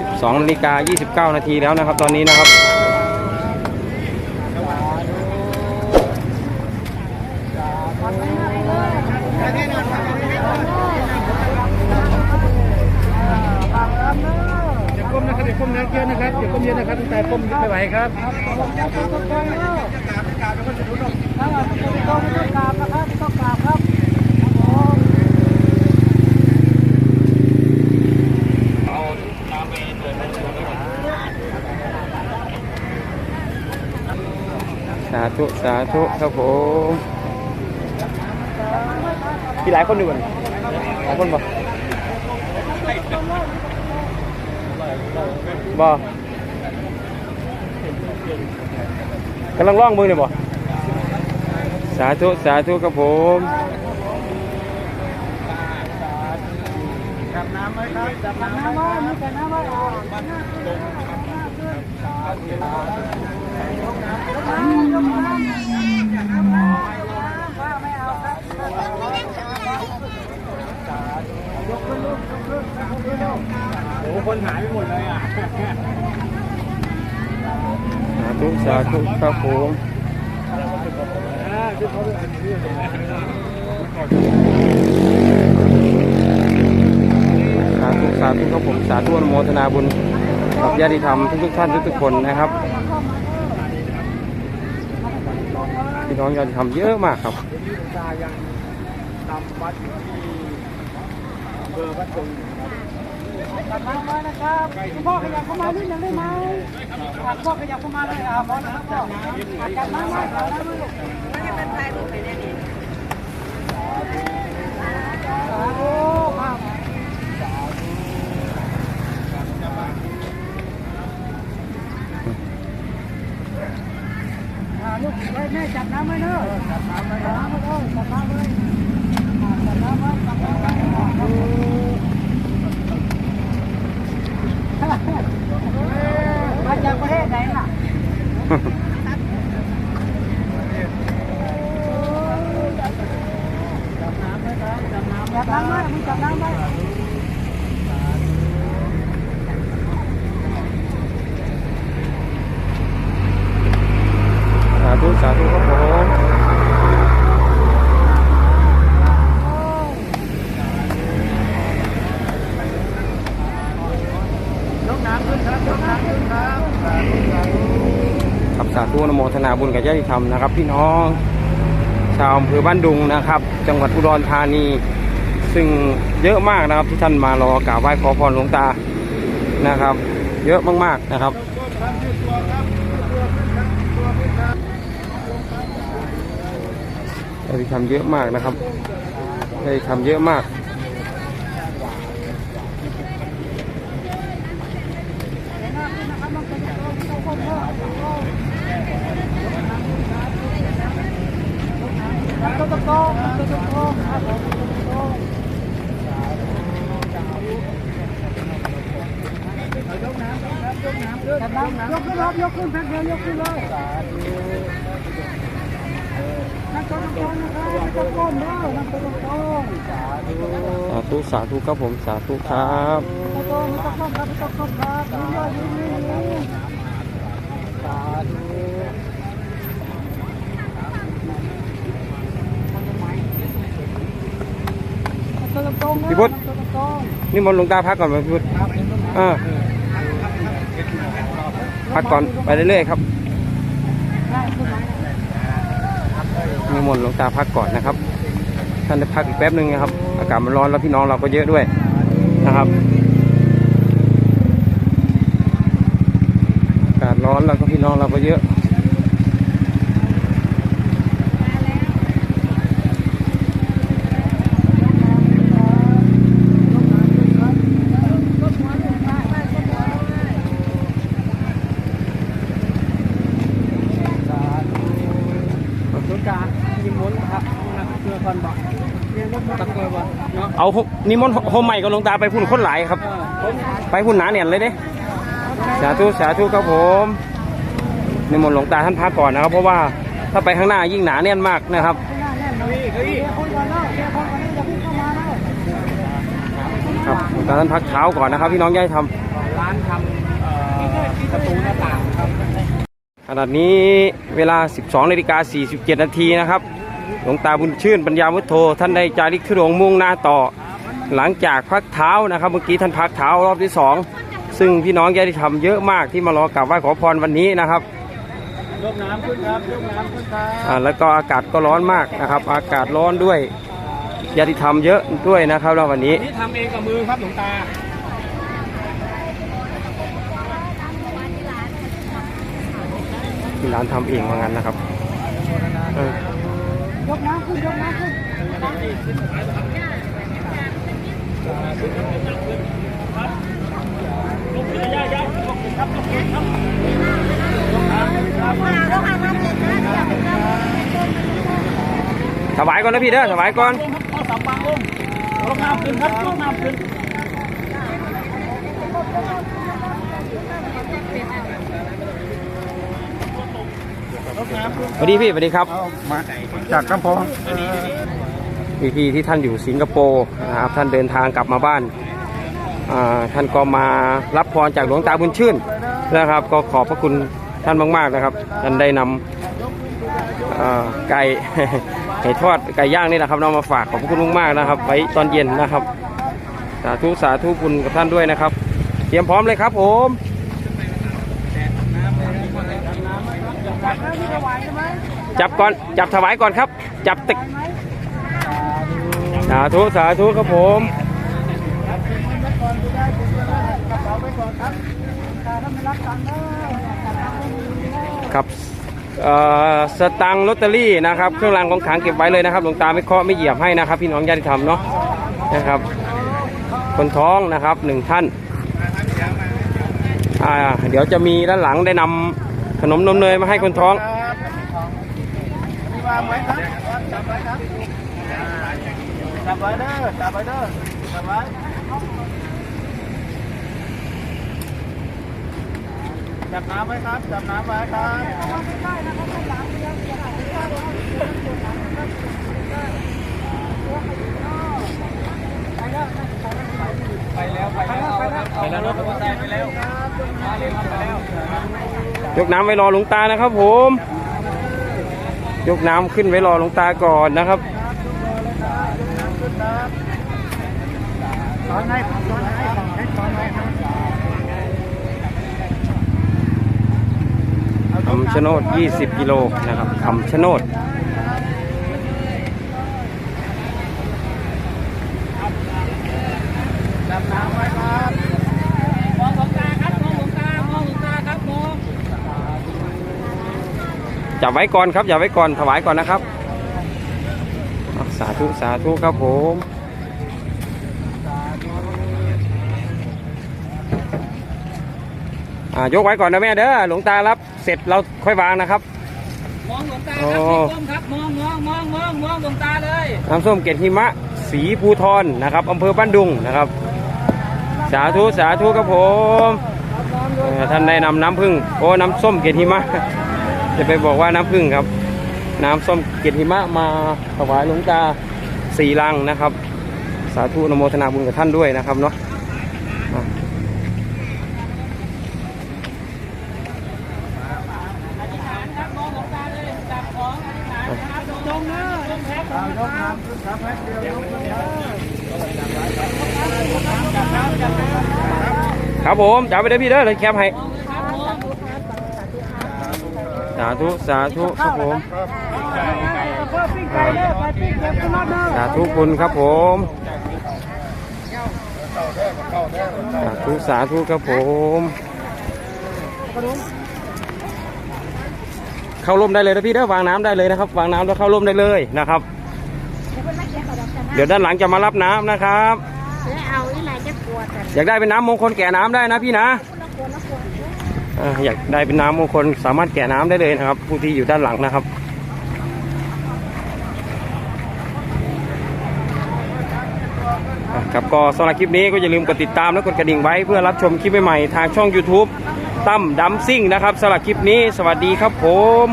12นาฬิกา29 นาทีแล้วนะครับ ตอนนี้นะครับ อย่าก้มนะครับอย่าก้มนักเยอะนะครับอย่าก้มเยอะนะครับตั้งแต่ก้มไม่ไหวครับ สาธุสาธุครับผมมีหลายคนอยู่กันหลายคนบ่บ่กำลังร้องมือเนี่ยบ่สาธุสาธุครับผมจับน้ำไว้ครับจับน้ำไว้มีแต่น้ำไว้ โอ้คนหายไปหมดเลยอะสาธุสาธุครับผมสาธุสาธุครับผมสาธุอนุโมทนาบุญ กับญาติธรรมทุกๆท่านทุกๆคนนะครับพี่น้องญาติธรรมเยอะมากครับตายังตำวัดที่เบอร์วัดตรงจับน้ำไว้นะครับคุณพ่อขยับเข้ามานิดนึงได้ไหมพ่อขยับเข้ามาเลยอะพ่อนะครับพ่ออะจับน้ำไว้จับน้ำไว้ลูกสาธุครับอ่าลูกไว้แม่จับน้ำไว้เนอะจับน้ำไว้จับน้ำไว้เนอะจับน้ำไว้อ่าจับน้ำไว้จับน้ำไว้อ่ามาจากประเทศไหนล่ะ จับน้ำไว้ครับจับน้ำจับน้ำไว้มึงจับน้ำไว้ สาธุ สาธุครับผม ยกน้ำขึ้นครับยกน้ำขึ้นครับ ครับ สาธุนโมทนาบุญกับญาติธรรมนะครับ พี่น้อง ชาวอำเภอบ้านดุงนะครับ จังหวัดอุดรธานี ซึ่งเยอะมากนะครับที่ท่านมารอกราบไหว้ขอพรหลวงตานะครับ เยอะมากๆนะครับญาติธรรมเยอะมากนะครับญาติธรรมเยอะมาก ตัวตะโกงตัวตะโกงครับตัวตะโกง ยกน้ำครับยกน้ำจับน้ำยกขึ้นครับยกขึ้นแพ็คเดียวยกขึ้นเลยนั่งตัวตะกงนะครับไม่ต้องก้มแล้วนั่งตัวตะกงสาธุสาธุสาธุครับผมสาธุครับตะโกงไม่ต้องก้มครับไม่ต้องก้มครับยืนเลยยืนยืนยืนสาธุ ตัวตะโกงนะพี่พุทธ ตัวตะโกงนี่มนต์หลวงตาพักก่อนไหมพี่พุทธเออพักก่อนไปเรื่อยๆครับนี่มนต์หลวงตาพักก่อนนะครับ ท่านได้พักอีกแป๊บหนึ่งนะครับ อากาศมันร้อนแล้วพี่น้องเราก็เยอะด้วยนะครับอากาศร้อนแล้วก็พี่น้องเราก็เยอะ รถกายิมม้วนครับ นะเพื่อคนบอกเรียนรถตะเกียบเนาะเอานิมนต์โฮมใหม่กับหลวงตาไปพุ่นคนหลายครับผมไปพุ่นหนาเนี่ยนเลยเด้สาธุสาธุครับผมนิมนต์หลวงตาท่านพักก่อนนะครับ เพราะว่าถ้าไปข้างหน้ายิ่งหนาแน่นมากนะครับเฮ้ยเฮ้ยคนก่อนเนาะคนก่อนอย่าเพิ่งเข้ามาเนาะครับตอนนั้นพักเท้าก่อนนะครับ พี่น้องย่ายทร้านทำเอ่อประตูหน้าต่างครับำขนาดนี้เวลา 12นาฬิกา47นาทีนะครับ หลวงตาบุญชื่นปัญญาวุฒโธท่านได้จาริกทุดงค์มุ่งหน้าต่อ หลังจากพักเท้านะครับ เมื่อกี้ท่านพักเท้ารอบที่สองซึ่งพี่น้องญาติธรรมเยอะมากที่มารอกราบไหว้ขอพรวันนี้นะครับยกน้ำขึ้นครับยกน้ำขึ้นครับอ่าแล้วก็อากาศก็ร้อนมากนะครับ อากาศร้อนด้วยญาติธรรมเยอะด้วยนะครับแล้ววันนี้นี่ทำเองกับมือครับหลวงตาที่ร้านทำเองว่างั้นนะครับเออ ยกน้ำขึ้นยกน้ำขึ้นถวายก่อนนะพี่เด้อถวายก่อนข้อสามบางลงยกน้ำขึ้นครับยกน้ำขึ้นยกน้ำขึ้น สวัสดีพี่สวัสดีครับเอามาจากกำพงพี่พี่ที่ท่านอยู่สิงคโปร์นะครับท่านเดินทางกลับมาบ้านอ่าท่านก็มารับพรจากหลวงตาบุญชื่นนะครับ ก็ขอบพระคุณท่านมากๆนะครับท่านได้นำอ่าไก่ไก่ทอดไก่ย่างนี่นะครับนำมาฝากขอบพระคุณมากๆนะครับ ไว้ตอนเย็นนะครับสาธุสาธุคุณกับท่านด้วยนะครับ เตรียมพร้อมเลยครับผม จับก่อน จับถวายก่อนครับ จับตึกสาธุสาธุครับผมครับสตังลอตเตอรี่นะครับ เครื่องรางของขลังเก็บไว้เลยนะครับหลวงตาไม่เคาะไม่เหยียบให้นะครับ พี่น้องญาติธรรมเนาะนะครับ คนท้องนะครับหนึ่งท่านอ่าเดี๋ยวจะมีด้านหลังได้นำ ขนมนมเนยมาให้คนท้องมีวางไว้ครับจับไว้ครับจับไว้เด้อจับไว้เด้อจับไว้จับน้ำไว้ครับจับน้ำไว้ครับไปแล้วไปแล้วไปแล้วไซค์ไปแล้วมาเร็วไปแล้ว ยกน้ำไว้รอหลวงตานะครับ ผม ยกน้ำขึ้นไว้รอหลวงตาก่อนนะครับสอนให้สอนให้สอนให้สอนให้คำชะโนด 20 กิโลนะครับคำชะโนด จับน้ำไว้ครับมองหลวงตาครับมองหลวงตามองหลวงตาครับมอง จับไว้ก่อนครับ อย่าไว้ก่อนถวายก่อนนะครับอะสาธุสาธุครับผมอ่ายกไว้ก่อนนะแม่เด้อหลวงตารับเสร็จเราค่อยวางนะครับ มองหลวงตาโอ้ครับพี่ก้มครับมองมองมองมองมองหลวงตาเลยน้ำส้มเกล็ดหิมะสีภูทรนะครับอำเภอบ้านดุงนะครับ สาธุสาธุครับผมเอ่อท่านได้นำน้ำพึ่งโอ้น้ำส้มเกล็ดหิมะ จะไปบอกว่าน้ำพึ่งครับ น้ำส้มเกล็ดหิมะมาถวายหลวงตาสี่ลังนะครับ สาธุอนโมทนาบุญกับท่านด้วยนะครับเนาะครับผมจับไปเด้พี่เด้อเลยแคปให้าธุสาธุครับผมเพิ่มปิ้งไก่เลยไปปิ้งเก็บขึ้นมาเด้อสาธุคุณครับผมสาธุสาธุครับผมเข้าร่มได้เลยนะพี่เด้อวางน้ำได้เลยนะครับ วางน้ำแล้วเข้าร่มได้เลยนะครับ เดี๋ยวด้านหลังจะมารับน้ำนะครับเอาอีไหนจะปวดกันอยากได้เป็นน้ำมงคลแก่น้ำได้นะพี่นะละคนละคน อยากได้เป็นน้ำมงคลสามารถแกะน้ำได้เลยนะครับ ผู้ที่อยู่ด้านหลังนะครับครับก็สำหรับคลิปนี้ก็อย่าลืมกดติดตามและกดกระดิ่งไว้เพื่อรับชมคลิปใหม่ๆทางช่อง YouTube ตั้มดัมซิ่งนะครับสำหรับคลิปนี้สวัสดีครับผม